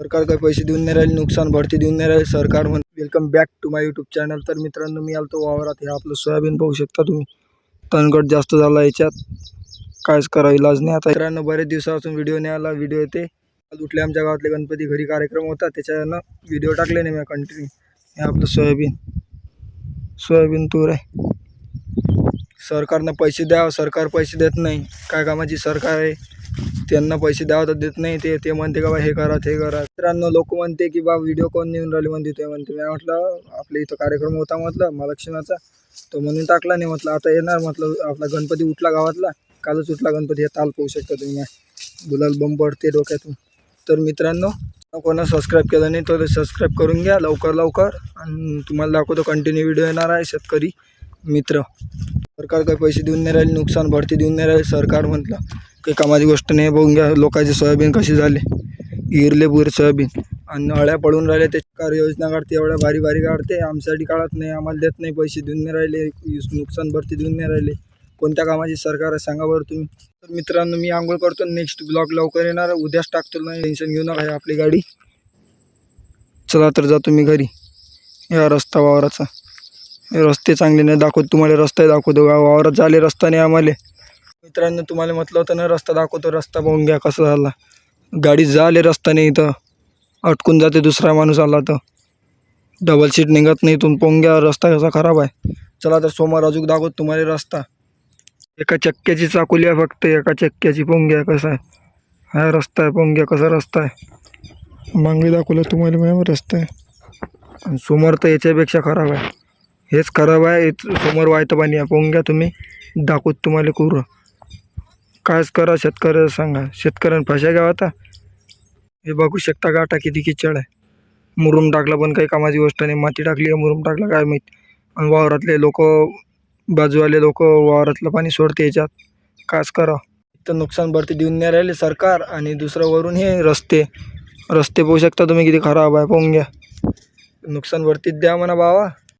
सरकार काही पैसे देऊन नाही राहिले नुकसान भरती देऊन नाही राहिले सरकार म्हण welcome back to my YouTube channel तर मित्रांनो मी आलतो वावरात. हे आपलं सोयाबीन पाहू शकता तुम्ही. तणकट जास्त झाला याच्यात. कायच करा इलाज नाही. आता मित्रांनो बरेच दिवसापासून व्हिडिओ नाही आला. व्हिडिओ येते. आज उठले आमच्या गावातले गणपती घरी कार्यक्रम होता. त्याच्यानं व्हिडिओ टाकले नाही मी कंटिन्यू हे आपलं सोयाबीन. सोयाबीन तूर आहे. सरकारनं पैसे द्यावं. सरकार पैसे देत नाही. काय कामाची सरकार आहे? त्यांना पैसे द्यावं तर देत नाही ते. ते म्हणते का बा हे करा ते करा. मित्रांनो लोक म्हणते की बा व्हिडिओ कोण नेऊन राहिले म्हणते ते म्हणते. मी म्हटलं आपल्या इथं कार्यक्रम होता म्हटलं महालक्ष्मीचा तो म्हणून टाकला नाही म्हटलं. आता येणार म्हटलं आपला गणपती उठला गावातला. कालच उठला गणपती. हे ताल पाहू शकता तुम्ही. गुलाल बंब पडते डोक्यातून. तर मित्रांनो कोणा सबस्क्राईब केलं नाही तर सबस्क्राईब करून घ्या लवकर लवकर. आणि तुम्हाला दाखवतो कंटिन्यू व्हिडिओ येणार आहे शेतकरी मित्र. सरकार काही पैसे देऊन नाही राहिले नुकसान भरती देऊन नाही राहिले सरकार म्हटलं. काही कामाची गोष्ट नाही. बघून घ्या लोकांचे सोयाबीन कसे झाले. गिरले पुरे सोयाबीन. आणि अळ्या पडून राहिल्या ते कार योजना काढते एवढ्या भारी भारी काढते. आमच्यासाठी काढत नाही आम्हाला देत नाही पैसे देऊन नाही राहिले नुकसान भरती देऊन नाही राहिले. कोणत्या कामाची सरकार आहे सांगा बरं तुम्ही. तर मित्रांनो मी आंघोळ करतो. नेक्स्ट ब्लॉग लवकर येणार. उद्याच टाकतो नाही टेन्शन घेऊ नका आपली गाडी. चला तर जातो मी घरी. या रस्ता वावराचा. रस्ते चांगले नाही दाखवत तुम्हाला रस्ता दाखवतो. वावरात झाले रस्ता नाही आम्हाला. मित्रांनो तुम्हाला म्हटलं होतं ना रस्ता दाखवतो रस्ता पाहून घ्या कसा झाला. गाडी झाले रस्ता नाही इथं. अटकून जाते दुसरा माणूस आला तर. डबल सीट निघत नाही इथून पाहून घ्या रस्ता कसा खराब आहे. चला तर सोमवार अजून दाखवतो तुम्हाला रस्ता. एका चक्क्याची चाकुली आहे फक्त एका चक्क्याची. पाहून घ्या कसा आहे. हा रस्ता आहे पाहून घ्या कसा रस्ता आहे. मागणी दाखवलं तुम्हाला मॅम रस्ता आहे. आणि समोर तर याच्यापेक्षा खराब आहे. हेच खराब आहे समोर वायतं पाणी आहे. पाहून घ्या तुम्ही दाखवत तुम्हाला कुरं. कायच करा शेतकऱ्याला सांगा. शेतकऱ्यानं फशा घ्या आता. हे बघू शकता गाठा किती किचड आहे. मुरुम टाकला पण काही कामाची गोष्ट नाही. माती टाकली आहे मुरुम टाकला काय माहीत. आणि वावरातले लोक बाजूवाले लोक वावरातलं पाणी सोडते याच्यात. कायच करा तर नुकसान भरती देऊन नाही राहिले सरकार आणि दुसरं वरून हे रस्ते. रस्ते पाहू शकता तुम्ही किती खराब आहे पाहून घ्या. नुकसान भरतीच द्या म्हणा बावा